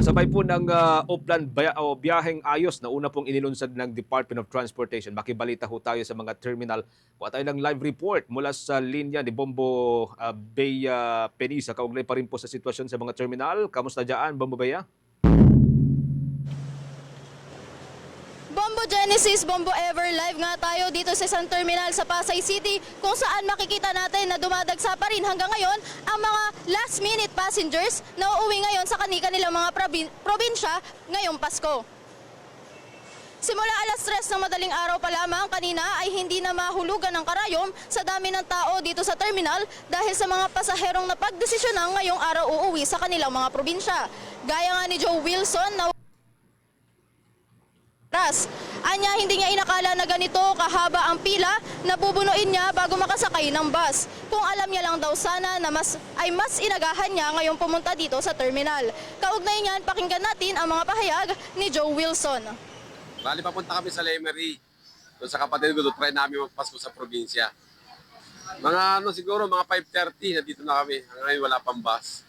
Kasabay po ng uh, Upland Baya- o Biyaheng Ayos na una pong inilunsad ng Department of Transportation. Makibalita ho tayo sa mga terminal. Kuha tayo ng live report mula sa linya ni Bombo uh, Beya Penisa. Kaugnay pa rin po sa sitwasyon sa mga terminal. Kamusta dyan, Bombo Beya? Bombo Genesis, Bombo Ever, live nga tayo dito sa isang terminal sa Pasay City kung saan makikita natin na dumadagsa pa rin hanggang ngayon ang mga last minute passengers na uuwi ngayon sa kanika nilang mga probin- probinsya ngayong Pasko. Simula alas 3 ng madaling araw pa lamang kanina ay hindi na mahulugan ng karayom sa dami ng tao dito sa terminal dahil sa mga pasaherong napagdesisyonan ngayong araw uuwi sa kanilang mga probinsya. Gaya nga ni Joe Wilson na. Anya, hindi niya inakala na ganito kahaba ang pila na bubunuin niya bago makasakay ng bus. Kung alam niya lang daw sana na mas, ay mas inagahan niya ngayong pumunta dito sa terminal. Kaugnay niyan, pakinggan natin ang mga pahayag ni Joe Wilson. Bali, papunta kami sa Lemery. Doon sa kapatid ko, doon try namin magpasko sa probinsya. Mga ano siguro, mga 5.30, nandito na kami. Ngayon wala pang bus.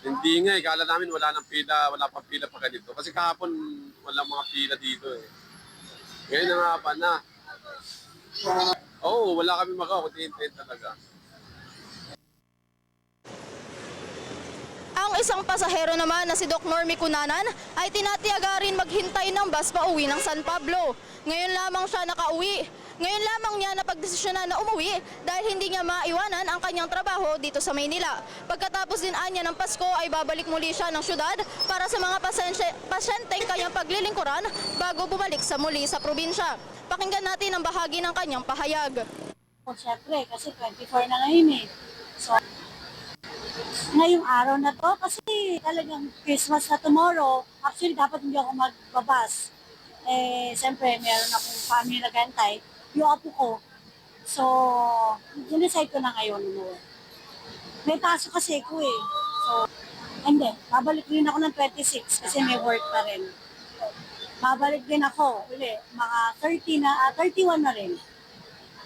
Hindi nga, eh. Kala namin wala nang pila, wala pang pila pa ganito. Kasi kahapon, wala mga pila dito eh. Ngayon na nga pa na. Oo, oh, wala kami makaw, kundi hintayin talaga. Ang isang pasahero naman na si Doc Normie Cunanan ay tinatiyaga rin maghintay ng bus pa uwi ng San Pablo. Ngayon lamang siya nakauwi. Ngayon lamang niya napagdesisyonan na umuwi dahil hindi niya maiwanan ang kanyang trabaho dito sa Maynila. Pagkatapos din anya ng Pasko ay babalik muli siya ng syudad para sa mga pasensye, pasyenteng kanyang paglilingkuran bago bumalik sa muli sa probinsya. Pakinggan natin ang bahagi ng kanyang pahayag. O, syempre, kasi 24 na ngayon eh. So, ngayong araw na to, kasi talagang Christmas na tomorrow, actually dapat hindi ako magbabas. Eh, syempre, meron akong family na gantay, yung apo ko. So, dinicide ko na ngayon. No. May pasok kasi ko eh. So, hindi, babalik rin ako ng 26 kasi may work pa rin. Babalik din ako, uli, mga 30 na, ah, 31 na rin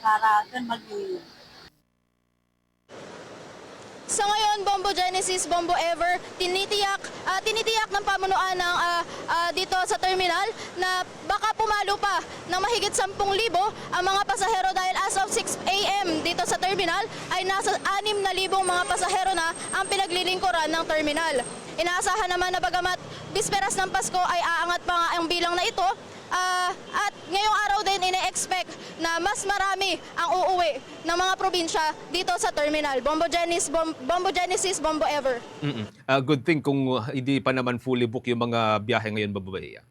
para doon mag-New. Sa ngayon, Bombo Genesis, Bombo Ever, tinitiyak, ah, tinitiyak ng pamunuan ng ah, ah, dito sa terminal na baka pumalo pa ng mahigit 10,000 ang mga pasahero dahil as of 6 a.m. dito sa terminal ay nasa 6,000 mga pasahero na ang pinaglilingkuran ng terminal. Inaasahan naman na bagamat bisperas ng Pasko ay aangat pa nga ang bilang na ito, Ah, at ngayong araw din ine-expect na mas marami ang uuwi ng mga probinsya dito sa terminal. Bombo Genesis, Bom- Bombo Genesis, Bombo Ever. Mm-mm. Uh, good thing kung uh, hindi pa naman fully book yung mga biyahe ngayon, Bombo Beya.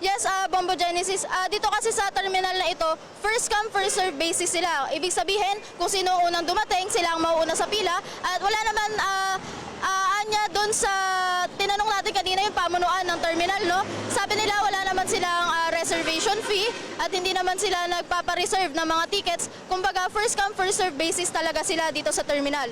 Yes, ah Bombo Genesis. Ah, dito kasi sa terminal na ito, first come, first serve basis sila. Ibig sabihin, kung sino unang dumating, sila ang mauuna sa pila. At wala naman, ah, ah, anya, doon sa, tinanong natin kanina yung pamunuan ng terminal, no? Sabi nila, wala naman silang ah, reservation fee at hindi naman sila nagpapareserve ng mga tickets. Kumbaga, first come, first serve basis talaga sila dito sa terminal.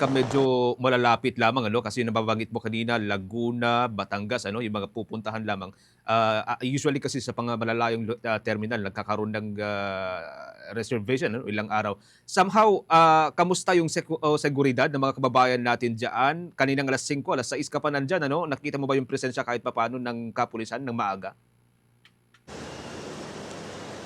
ka medyo malalapit lamang ano kasi nababanggit mo kanina Laguna, Batangas ano yung mga pupuntahan lamang. Ah, usually kasi sa mga malalayong ah, terminal nagkakaroon ng ah, reservation ano, ilang araw. Somehow ah, kamusta yung seku- o seguridad ng mga kababayan natin diyan? Kaninang alas 5, alas 6 ka pa nandiyan ano? Nakita mo ba yung presensya kahit papaano ng kapulisan ng maaga?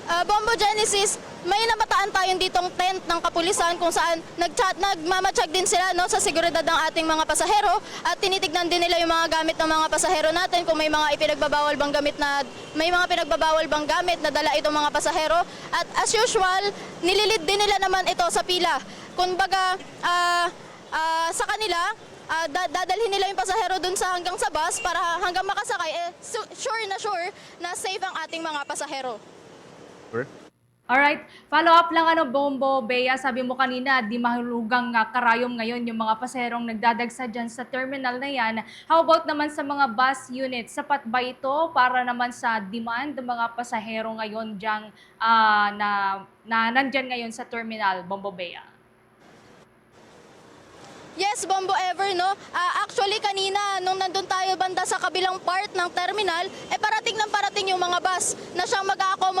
Ah, Bombo Genesis, may namataan tayong ditong tent ng kapulisan kung saan nagchat, nagmamatsyag din sila no, sa seguridad ng ating mga pasahero at tinitignan din nila yung mga gamit ng mga pasahero natin kung may mga ipinagbabawal bang gamit na may mga pinagbabawal bang gamit na dala itong mga pasahero at as usual nililid din nila naman ito sa pila. Kumbaga ah, ah, sa kanila da- dadalhin nila yung pasahero dun sa hanggang sa bus para hanggang makasakay eh, su- sure na sure na safe ang ating mga pasahero. Or? Alright, follow up lang ano, Bombo, Bea, sabi mo kanina, di mahulugang nga karayom ngayon yung mga paserong nagdadagsa dyan sa terminal na yan. How about naman sa mga bus units? Sapat ba ito para naman sa demand ng mga pasahero ngayon dyan ah, na, na nandyan ngayon sa terminal, Bombo, Bea? Yes, Bombo Ever, no? Ah, actually, kanina, nung nandun tayo banda sa kabilang part ng terminal, eh parating ng parating yung mga bus na siyang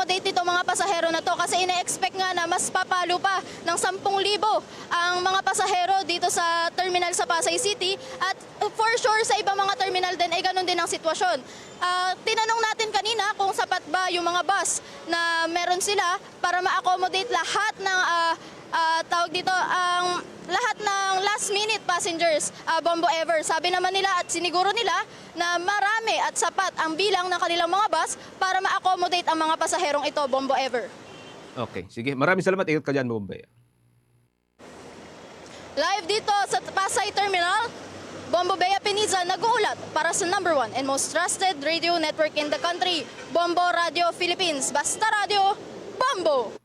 mag-accommodate itong mga pasahero na to kasi ine-expect nga na mas papalo pa ng 10,000 ang mga pasahero dito sa terminal sa Pasay City at uh, for sure sa ibang mga terminal din ay ganun din ang sitwasyon. Ah, tinanong natin kanina kung sapat ba yung mga bus na meron sila para ma-accommodate lahat ng ah, ah, tawag dito ang lahat ng last minute passengers ah, Bombo Ever. Sabi naman nila at siniguro nila na marami at sapat ang bilang ng kanilang mga bus para ma-accommodate ang mga pasaherong ito Bombo Ever. Okay, sige. Maraming salamat. Ingat ka dyan, Bombay. Live dito sa Pasay Terminal, Bombo Bea Peniza nag-uulat para sa number one and most trusted radio network in the country, Bombo Radio Philippines. Basta Radio, Bombo!